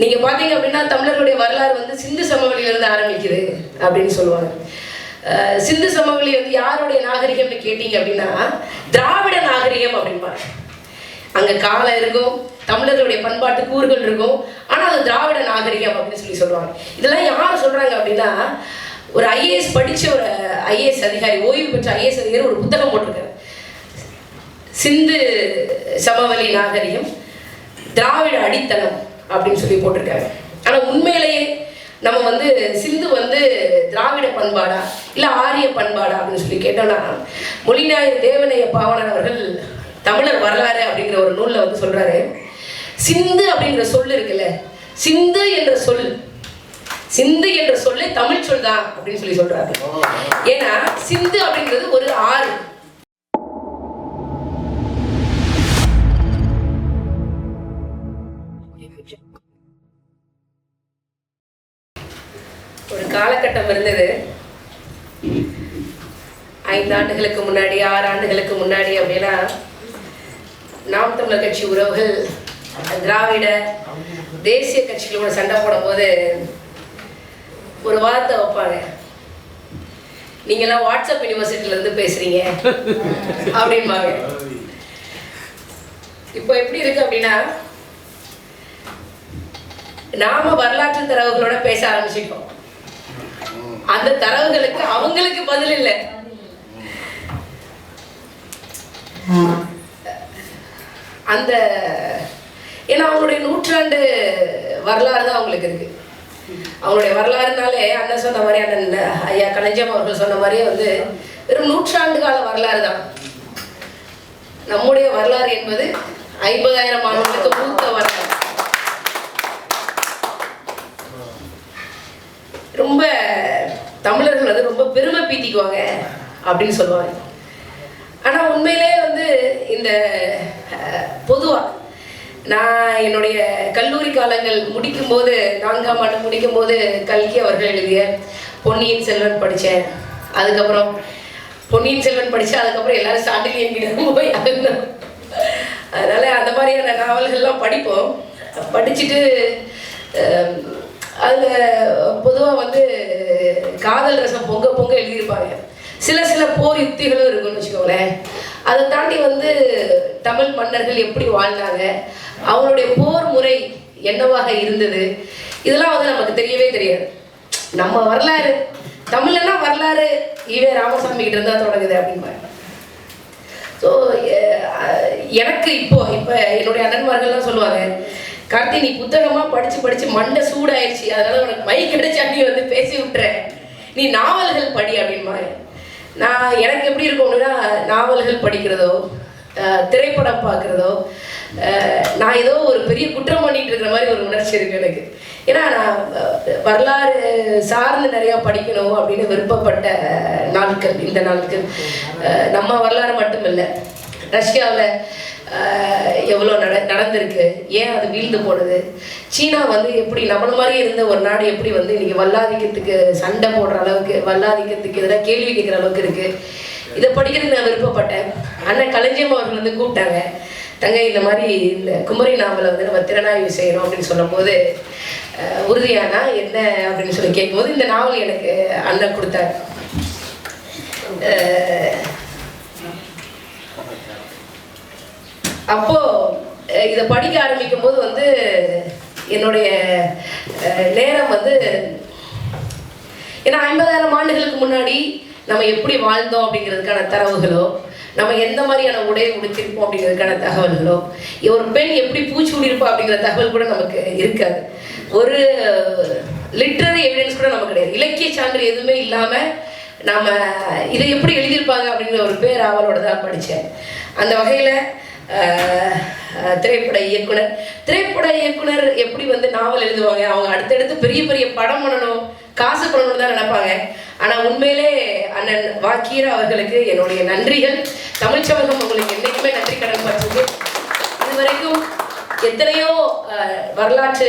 நீங்க பாத்தீங்க அப்படின்னா தமிழர்களுடைய வரலாறு வந்து சிந்து சமவெளியில இருந்து ஆரம்பிக்குது அப்படின்னு சொல்லுவாங்க. சிந்து சமவெளி வந்து யாருடைய நாகரிகம்னு கேட்டீங்க அப்படின்னா திராவிட நாகரிகம் அப்படிம்பாங்க. அங்க காலம் இருக்கும் தமிழர்களுடைய பண்பாட்டு கூறுகள் இருக்கும் ஆனா அது திராவிட நாகரிகம் அப்படின்னு சொல்லி சொல்லுவாங்க. இதெல்லாம் யார் சொல்றாங்க அப்படின்னா ஒரு ஐஏஎஸ் படிச்ச ஒரு ஐஏஎஸ் அதிகாரி ஓய்வு பெற்ற ஐஏஎஸ் அதிகாரி ஒரு புத்தகம் போட்டிருக்காரு. சிந்து சமவெளி நாகரிகம் திராவிட அடித்தளம் அப்படின்னு சொல்லி போட்டிருக்காங்க ஆனா உண்மையிலேயே நம்ம வந்து சிந்து வந்து திராவிட பண்பாடா? இல்ல ஆரிய பண்பாடா அப்படின்னு சொல்லி கேட்டோம்னா மொழிநாயர் தேவனைய பாவனர் அவர்கள் தமிழர் வரலாறு அப்படிங்கிற ஒரு நூல்ல வந்து சொல்றாரு. சிந்து அப்படிங்கிற சொல் இருக்குல்ல? சிந்து என்ற சொல் சிந்து என்ற சொல்லே தமிழ் சொல் தான் அப்படின்னு சொல்லி சொல்றாரு. ஏன்னா சிந்து அப்படிங்கிறது ஒரு ஆறு. ஒரு காலகட்டம் இருந்தது. ஐந்து ஆண்டுகளுக்கு முன்னாடி ஆறு ஆண்டுகளுக்கு முன்னாடி அப்படின்னா நாம் தமிழர் கட்சி உறவுகள் திராவிட தேசிய கட்சிகளோட சண்டை போடும்போது ஒரு வார்த்தை வைப்பாங்க. நீங்கெல்லாம் வாட்ஸ்அப் யூனிவர்சிட்டில இருந்து பேசுறீங்க அப்படின்பாங்க இப்போ எப்படி இருக்கு அப்படின்னா நாம வரலாற்று தரவுகளோட பேச ஆரம்பிச்சிட்டோம் அந்த தரவுகளுக்கு அவங்களுக்கு பதில் இல்லை. அந்த ஏன்னா அவங்களுடைய நூற்றாண்டு வரலாறு தான் அவங்களுக்கு இருக்கு. அவங்களுடைய வரலாறுனாலே அண்ணன் சொன்ன மாதிரி அண்ணன் ஐயா கலைஞம் அவர்கள் சொன்ன மாதிரியே வந்து வெறும் நூற்றாண்டு கால வரலாறு தான். நம்முடைய வரலாறு என்பது ஐம்பதாயிரம் ஆண்டுகளுக்கு மூத்த வரலாறு ரொம்ப தமிழர்கள் வந்து ரொம்ப பெருமை பீத்திக்குவாங்க அப்படின்னு சொல்லுவாங்க. ஆனா உண்மையிலே வந்து இந்த பொதுவா நான் என்னுடைய கல்லூரி காலங்கள் முடிக்கும் போது நான்காம் ஆண்டு முடிக்கும் போது கல்கி அவர்கள் எழுதிய பொன்னியின் செல்வன் படித்தேன். அதுக்கப்புறம் பொன்னியின் செல்வன் படித்தேன் அதுக்கப்புறம் எல்லாரும் சாண்டிலியன் கிட்ட போய் அகந்தோம் அதனால அந்த மாதிரியான நாவல்கள்லாம் படிப்போம். படிச்சுட்டு அதில் பொதுவாக வந்து காதல் ரசம் பொங்க பொங்க எழுதியிருப்பாங்க. சில சில போர் யுக்திகளும் இருக்குன்னு வச்சுக்கோங்களேன். அதை தாண்டி வந்து தமிழ் மன்னர்கள் எப்படி வாழ்ந்தாங்க அவங்களுடைய போர் முறை என்னவாக இருந்தது இதெல்லாம் வந்து நமக்கு தெரியவே தெரியாது. நம்ம வரலாறு தமிழ்னா வரலாறு ஈவே ராமசாமி கிட்ட இருந்தால் தொடங்குது அப்படிம்பாங்க ஸோ எனக்கு இப்போ இப்போ என்னுடைய அண்ணன்மார்கள்லாம் சொல்லுவாங்க கார்த்தி நீ புத்தகமா படிச்சு படிச்சு மண்டை சூடாயிருச்சு. அதனால உனக்கு மை கிடைச்சா நீ வந்து பேசி விட்டுற நீ நாவல்கள் படி அப்படின்பாரு நான் எனக்கு எப்படி இருக்கும் அப்படின்னா நாவல்கள் படிக்கிறதோ திரைப்படம் பார்க்குறதோ நான் ஏதோ ஒரு பெரிய குற்றம் பண்ணிட்டு இருக்கிற மாதிரி ஒரு உணர்ச்சி இருக்கு எனக்கு. ஏன்னா நான் வரலாறு சார்ந்து நிறையா படிக்கணும் அப்படின்னு விருப்பப்பட்ட நாட்கள் இந்த நாட்கள். நம்ம வரலாறு மட்டும் இல்லை ரஷ்யாவில் எவ்வளோ நட நடந்திருக்கு ஏன் அது வீழ்ந்து போனது? சீனா வந்து எப்படி நம்மள மாதிரி இருந்த ஒரு நாடு எப்படி வந்து இன்றைக்கி வல்லாதிக்கத்துக்கு சண்டை போடுற அளவுக்கு வல்லாதிக்கத்துக்கு எதிராக கேள்வி கேட்குற அளவுக்கு இருக்குது இதை படிக்கிறது நான் விருப்பப்பட்டேன். அண்ணன் கலைஞம் அவர்கள் வந்து கூப்பிட்டாங்க. தங்க இந்த மாதிரி இந்த குமரி நாவலை வந்து நம்ம திறனாய்வு செய்யணும் அப்படின்னு சொல்லும்போது உறுதியானா என்ன அப்படின்னு சொல்லி கேட்கும்போது இந்த நாவல் எனக்கு அண்ணன் கொடுத்தாரு. அப்போ இதை படிக்க ஆரம்பிக்கும் போது வந்து என்னுடைய நேரம் வந்து ஏன்னா ஐம்பதாயிரம் ஆண்டுகளுக்கு முன்னாடி நம்ம எப்படி வாழ்ந்தோம் அப்படிங்கிறதுக்கான தரவுகளோ நம்ம எந்த மாதிரியான உடை உடுத்திருப்போம் அப்படிங்கிறதுக்கான தகவல்களோ ஒரு பெண் எப்படி பூச்சூடி இருப்பா அப்படிங்கிற தகவல் கூட நமக்கு இருக்காது. ஒரு லிட்ரரி எவிடன்ஸ் கூட நமக்கு கிடையாது. இலக்கிய சான்று எதுவுமே இல்லாமல் நாம் இதை எப்படி எழுதியிருப்பாங்க அப்படிங்கிற ஒரு பேர் அவளோட தான் படித்தேன். அந்த வகையில் திரைப்பட இயக்குனர். திரைப்பட இயக்குனர் எப்படி வந்து நாவல் எழுதுவாங்க? அவங்க அடுத்தடுத்து பெரிய பெரிய படம் பண்ணணும். காசு பண்ணணும்னு தான் நினைப்பாங்க. ஆனால் உண்மையிலே அண்ணன் வாக்கீரா அவர்களுக்கு என்னுடைய நன்றிகள். தமிழ் சமூகம் உங்களுக்கு என்றைக்குமே நன்றி கடன் பட்டிருக்கு இதுவரைக்கும் எத்தனையோ வரலாற்று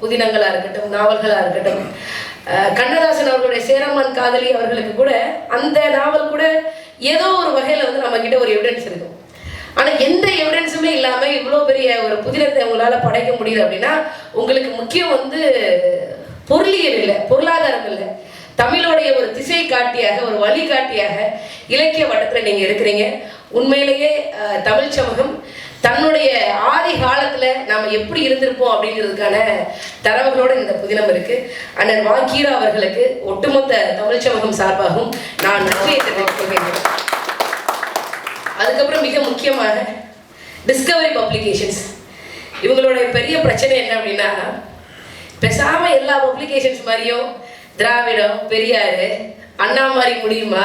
புதினங்களா இருக்கட்டும் நாவல்களா இருக்கட்டும் கண்ணதாசன் அவர்களுடைய சேரமான் காதலி அவர்களுக்கு கூட அந்த நாவல் கூட ஏதோ ஒரு வகையில வந்து நம்ம கிட்ட ஒரு எவிடன்ஸ் இருக்கும் ஆனால் எந்த எவிடன்ஸுமே இல்லாமல் இவ்வளோ பெரிய ஒரு புதினத்தை உங்களால் படைக்க முடியுது அப்படின்னா உங்களுக்கு முக்கியம் வந்து பொருளியல் இல்லை பொருளாதாரம் இல்லை. தமிழோடைய ஒரு திசை காட்டியாக ஒரு வழிகாட்டியாக இலக்கிய வட்டத்தில் நீங்கள் இருக்கிறீங்க. உண்மையிலேயே தமிழ் சமூகம் தன்னுடைய ஆதி காலத்தில் நாம் எப்படி இருந்திருப்போம் அப்படிங்கிறதுக்கான தரவுகளோடு இந்த புதினம் இருக்கு. அண்ணன் வாக்கீரா அவர்களுக்கு ஒட்டுமொத்த தமிழ் சமூகம் சார்பாகவும் நான் நன்றியை தெரிவித்துக் கொள்கிறேன். அதுக்கப்புறம் மிக முக்கியமாக டிஸ்கவரி பப்ளிகேஷன்ஸ் இவங்களுடைய பெரிய பிரச்சனை என்ன அப்படின்னா பேசாம எல்லா பப்ளிகேஷன்ஸ் மாதிரியும் திராவிடம் பெரியார் அண்ணா மாதிரி முடியுமா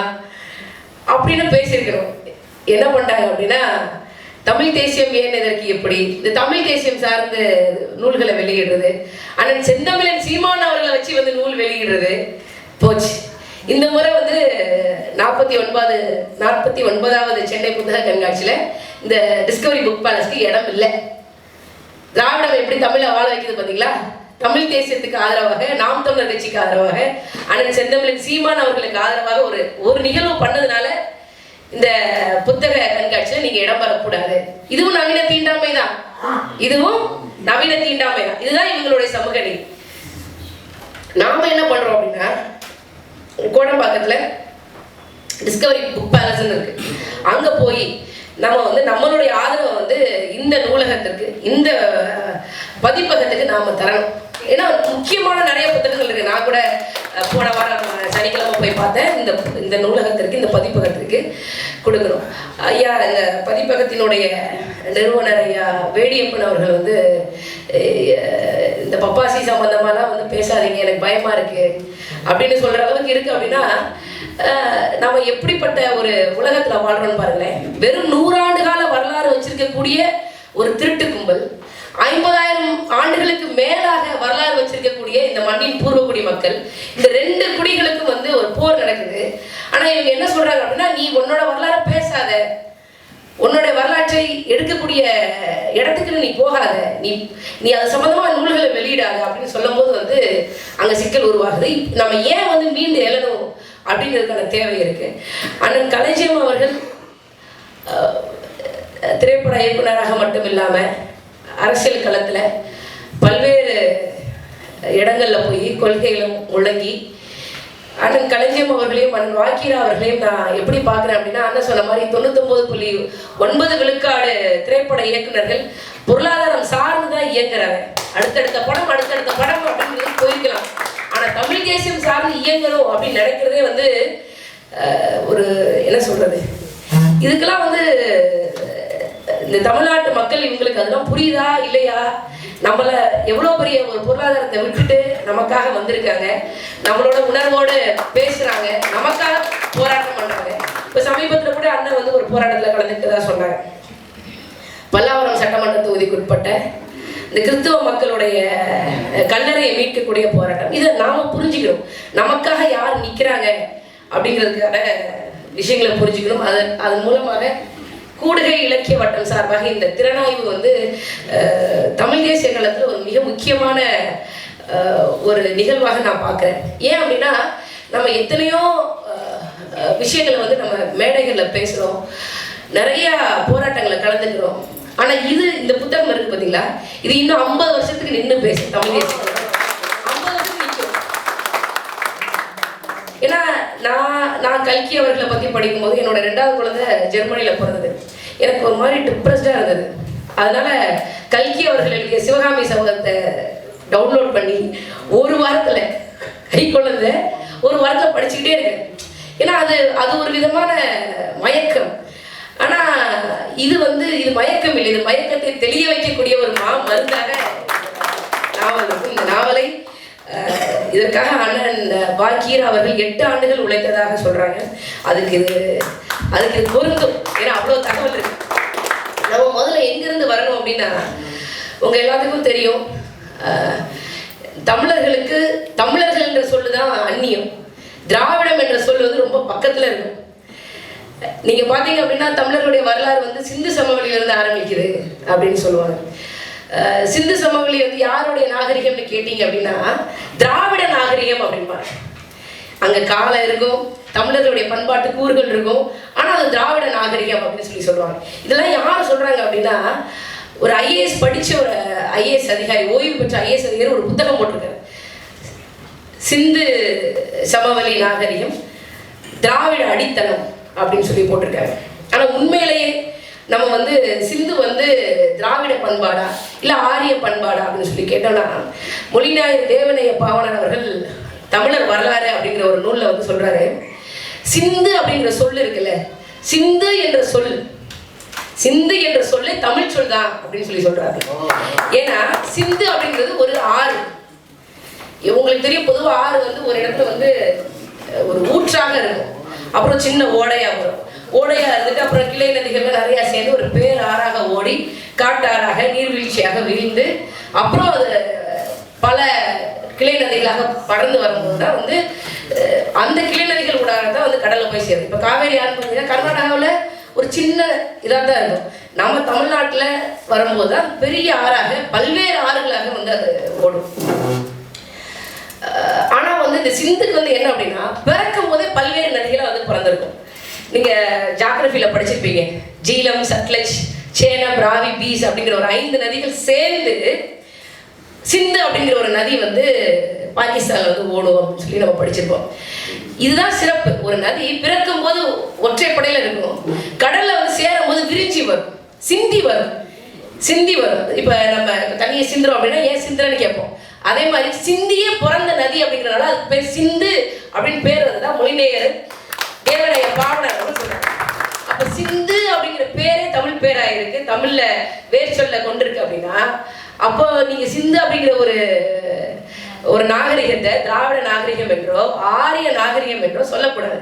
அப்படின்னு பேசியிருக்கிறோம் என்ன பண்ணாங்க அப்படின்னா தமிழ் தேசியம் ஏன் எதற்கு எப்படி இந்த தமிழ் தேசியம் சார்ந்த நூல்களை வெளியிடுறது. அண்ணன் செந்தமிழன் சீமான் அவர்களை வச்சு வந்து நூல் வெளியிடுறது. போச்சு. இந்த முறை வந்து நாற்பத்தி ஒன்பது நாற்பத்தி ஒன்பதாவது சென்னை புத்தக கண்காட்சியில் இந்த டிஸ்கவரி புக் பேலஸ்க்கு இடம் இல்லை. திராவிடம் எப்படி தமிழை வாழ வைக்கிறது பார்த்தீங்களா தமிழ் தேசியத்துக்கு ஆதரவாக நாம் தமிழர் கட்சிக்கு ஆதரவாக அண்ணன் செந்தமிழன் சீமான் அவர்களுக்கு ஆதரவாக ஒரு ஒரு நிகழ்வு பண்ணதுனால இந்த புத்தக கண்காட்சியில் நீங்க இடம் பெறக்கூடாது. இதுவும் நவீன தீண்டாமை தான். இதுவும் நவீன தீண்டாமை தான். இதுதான் இவங்களுடைய சமூக நீதி. நாம என்ன பண்றோம் அப்படின்னா கோடம்பாக்கத்தில் டிஸ்கவரி புக் பேலஸ்ன்னு இருக்கு. அங்க போய் நம்ம வந்து நம்மளுடைய ஆதரவை வந்து இந்த நூலகத்திற்கு இந்த பதிப்பகத்துக்கு நாம தரணும். ஏன்னா முக்கியமான நிறைய புத்தகங்கள் இருக்கு. நான் கூட போன வாரம் சனிக்கிழமை போய் பார்த்தேன். இந்த இந்த நூலகத்திற்கு இந்த பதிப்பகத்திற்கு கொடுக்குறோம். ஐயா இந்த பதிப்பகத்தினுடைய நிறுவனர் ஐயா வேடியப்பன் அவர்கள் வந்து இந்த பப்பாசி சம்பந்தமாலாம் வந்து பேசாதீங்க எனக்கு பயமா இருக்கு அப்படின்னு சொல்ற அளவுக்கு இருக்கு அப்படின்னா நம்ம எப்படிப்பட்ட ஒரு உலகத்துல வாழ்றோம்னு பாருங்களேன். வெறும் நூறாண்டு கால வரலாறு வச்சிருக்கக்கூடிய ஒரு திருட்டு கும்பல் ஐம்பதாயிரம் ஆண்டுகளுக்கு மேலாக வரலாறு வச்சிருக்கக்கூடிய இந்த மண்ணின் பூர்வகுடி மக்கள் இந்த ரெண்டு குடிகளுக்கும் வந்து ஒரு போர் நடக்குது. ஆனா இவங்க என்ன சொல்றாங்க அப்படின்னா நீ உன்னோட வரலாறை பேசாத. உன்னோட வரலாற்றை எடுக்கக்கூடிய இடத்துக்கு நீ போகாத. நீ நீ அது சம்பந்தமா நூல்களை வெளியிடாத அப்படின்னு சொல்லும்போது வந்து அங்க சிக்கல் உருவாகுது. நம்ம ஏன் வந்து மீண்டு எழணும் அப்படிங்கிறதுக்கான தேவை இருக்கு. அண்ணன் கலைஜியம் அவர்கள் திரைப்பட இயக்குனராக மட்டும் இல்லாமல் அரசியல் களத்தில் பல்வேறு இடங்களில் போய் கொள்கைகளும் முழங்கி அண்ணன் கலைஞம் அவர்களையும் அண்ணன் வாக்கீரா அவர்களையும் நான் எப்படி பார்க்குறேன் அப்படின்னா அண்ணன் சொன்ன மாதிரி தொண்ணூத்தொம்பது புள்ளி ஒன்பது விழுக்காடு திரைப்பட இயக்குநர்கள் பொருளாதாரம் சார்ந்து தான் இயங்குறாங்க. அடுத்தடுத்த படம் அடுத்தடுத்த படம் அப்படிங்கிறது போயிருக்கலாம். ஆனால் தமிழ் தேசியம் சார்ந்து இயங்கணும் அப்படின்னு நினைக்கிறதே வந்து ஒரு என்ன சொல்றது? இதுக்கெல்லாம் வந்து இந்த தமிழ்நாட்டு மக்கள் இவங்களுக்கு அதெல்லாம் புரியுதா இல்லையா? நம்மள எவ்வளவு பெரிய ஒரு பொருளாதாரத்தை விட்டுட்டு நமக்காக வந்திருக்காங்க. நம்மளோட உணர்வோடு பேசுறாங்க. நமக்காக போராட்டம் பண்றாங்க. இப்ப சமீபத்துல கூட அண்ணன் வந்து ஒரு போராட்டத்துல கலந்துக்கிட்டதா சொன்னாங்க பல்லாவரம் சட்டமன்ற தொகுதிக்கு உட்பட்ட இந்த கிறிஸ்துவ மக்களுடைய கல்லறையை மீட்கக்கூடிய போராட்டம். இதை நாம புரிஞ்சுக்கணும். நமக்காக யார் நிக்கிறாங்க அப்படிங்கிறதுக்கான விஷயங்களை புரிஞ்சுக்கணும். அதன் அதன் மூலமாக கூடுகை இலக்கிய வட்டம் சார்பாக இந்த திறனாய்வு வந்து தமிழ் தேசிய களத்தில் ஒரு மிக முக்கியமான ஒரு நிகழ்வாக நான் பார்க்குறேன். ஏன் அப்படின்னா நம்ம எத்தனையோ விஷயங்களை வந்து நம்ம மேடைகளில் பேசுகிறோம் நிறைய போராட்டங்களை கலந்துக்கிறோம். ஆனால் இது இந்த புத்தகம் இருக்கு பார்த்தீங்களா இது இன்னும் ஐம்பது வருஷத்துக்கு நின்று பேசும் தமிழ் தேசிய ஐம்பது வருஷத்துக்கு நிற்கும் ஏன்னா நான் நான் கல்கி அவர்களை பற்றி படிக்கும்போது என்னோட ரெண்டாவது குழந்தை ஜெர்மனியில் பிறந்தது. எனக்கு ஒரு மாதிரி டிப்ரெஸ்டாக இருந்தது. அதனால கல்கி அவர்கள் எழுதிய சிவகாமி சபதத்தை டவுன்லோட் பண்ணி ஒரு வாரத்தில் கை குழந்தை ஒரு வாரத்தில் படிச்சுக்கிட்டே இருக்கேன். ஏன்னா அது அது ஒரு விதமான மயக்கம். ஆனா இது வந்து இது மயக்கம் இல்லை. இது மயக்கத்தை தெளிய வைக்கக்கூடிய ஒரு மா மருந்தாக நாவல் இந்த நாவலை இதற்காக அண்ணன் பாக்கீர் அவர்கள் எட்டு ஆண்டுகள் உழைத்ததாக சொல்றாங்க. அதுக்கு இது அதுக்கு இது பொருந்தும். ஏன்னா அவ்வளோ தகவல் இருக்கு. நம்ம முதல்ல எங்கிருந்து வரணும் அப்படின்னா உங்க எல்லாத்துக்கும் தெரியும். தமிழர்களுக்கு தமிழர்கள் என்ற சொல்லு தான் அந்நியம். திராவிடம் என்ற சொல் வந்து ரொம்ப பக்கத்துல இருக்கும். நீங்க பாத்தீங்க அப்படின்னா தமிழர்களுடைய வரலாறு வந்து சிந்து சமவெளியிலிருந்து ஆரம்பிக்குது அப்படின்னு சொல்லுவாங்க. சிந்து சமவெளி வந்து யாருடைய நாகரிகம்னு கேட்டீங்க அப்படின்னா திராவிட நாகரிகம் அப்படிம்பாங்க. அங்க காலை இருக்கும் தமிழர்களுடைய பண்பாட்டு கூறுகள் இருக்கும் ஆனால் அது திராவிட நாகரிகம் அப்படின்னு சொல்லி சொல்லுவாங்க. இதெல்லாம் யார் சொல்றாங்க அப்படின்னா ஒரு ஐஏஎஸ் படிச்ச ஒரு ஐஏஎஸ் அதிகாரி ஓய்வு பெற்ற ஐஏஎஸ் அதிகாரி ஒரு புத்தகம் போட்டிருக்காரு. சிந்து சமவெளி நாகரிகம் திராவிட அடித்தளம் அப்படின்னு சொல்லி போட்டிருக்காரு. ஆனால் உண்மையிலேயே நம்ம வந்து சிந்து வந்து திராவிட பண்பாடா? இல்ல ஆரிய பண்பாடா அப்படின்னு சொல்லி கேட்டோம்னா மொழிநாயர் தேவனைய பாவனர் அவர்கள் தமிழர் வரலாறு அப்படிங்கிற ஒரு நூல்ல வந்து சொல்றாரு. சிந்து அப்படிங்கிற சொல் இருக்குல்ல சிந்து என்ற சொல் சிந்து என்ற சொல்லே தமிழ் சொல் தான் அப்படின்னு சொல்லி சொல்றாரு. ஏன்னா சிந்து அப்படிங்கிறது ஒரு ஆறு. உங்களுக்கு தெரியும் பொதுவாக ஆறு வந்து ஒரு இடத்துல வந்து ஒரு ஊற்றாக இருக்கும். அப்புறம் சின்ன ஓடையாக வரும். ஓடையா இருந்துட்டு அப்புறம் கிளை நதிகள் நிறைய சேர்ந்து ஒரு பேர் ஆறாக ஓடி காட்டாறாக நீர்வீழ்ச்சியாக விரிந்து அப்புறம் அது பல கிளை நதிகளாக பறந்து வரும்போது தான் வந்து அந்த கிளை நதிகள் ஊடாக தான் வந்து கடலில் போய் சேரும் இப்போ காவேரி ஆறு பார்த்தீங்கன்னா கர்நாடகாவில் ஒரு சின்ன இதாக தான் இருக்கும். நம்ம தமிழ்நாட்டில் வரும்போது தான் பெரிய ஆறாக பல்வேறு ஆறுகளாக வந்து அது ஓடும். ஆனால் வந்து இந்த சிந்துக்கு வந்து என்ன அப்படின்னா பிறக்கும் போதே பல்வேறு நதிகளை வந்து பிறந்திருக்கும். நீங்க ஜாகிரபியில படிச்சிருப்பீங்க. ஜீலம் சட்லஜ் சேனம் ராவி பீஸ் அப்படிங்கிற ஒரு ஐந்து நதிகள் சேர்ந்து சிந்து அப்படிங்கிற ஒரு நதி வந்து பாகிஸ்தான்ல வந்து ஓடும் அப்படின்னு சொல்லி நம்ம படிச்சிருப்போம். இதுதான் சிறப்பு. ஒரு நதி பிறக்கும் போது ஒற்றைப்படையில இருக்கும். கடல்ல வந்து சேரும் போது விரிஞ்சி வரும். சிந்தி வரும். சிந்தி வரும். இப்ப நம்ம தண்ணியை சிந்துறோம் அப்படின்னா ஏன் சிந்துறன்னு கேட்போம். அதே மாதிரி சிந்தியே பிறந்த நதி அப்படிங்கிறனால அதுக்கு பேர் சிந்து அப்படின்னு பேர் வந்ததா மொழிநேயர். தேவனைய பாவனர் சொல்றாங்க அப்ப சிந்து அப்படிங்கிற பேரே தமிழ் பேரா இருக்கு தமிழ்ல வேர் சொல்ல கொண்டிருக்கு அப்படின்னா அப்போ நீங்க சிந்து அப்படிங்கிற ஒரு ஒரு நாகரிகத்தை திராவிட நாகரிகம் என்றோ ஆரிய நாகரிகம் என்றோ சொல்லக்கூடாது.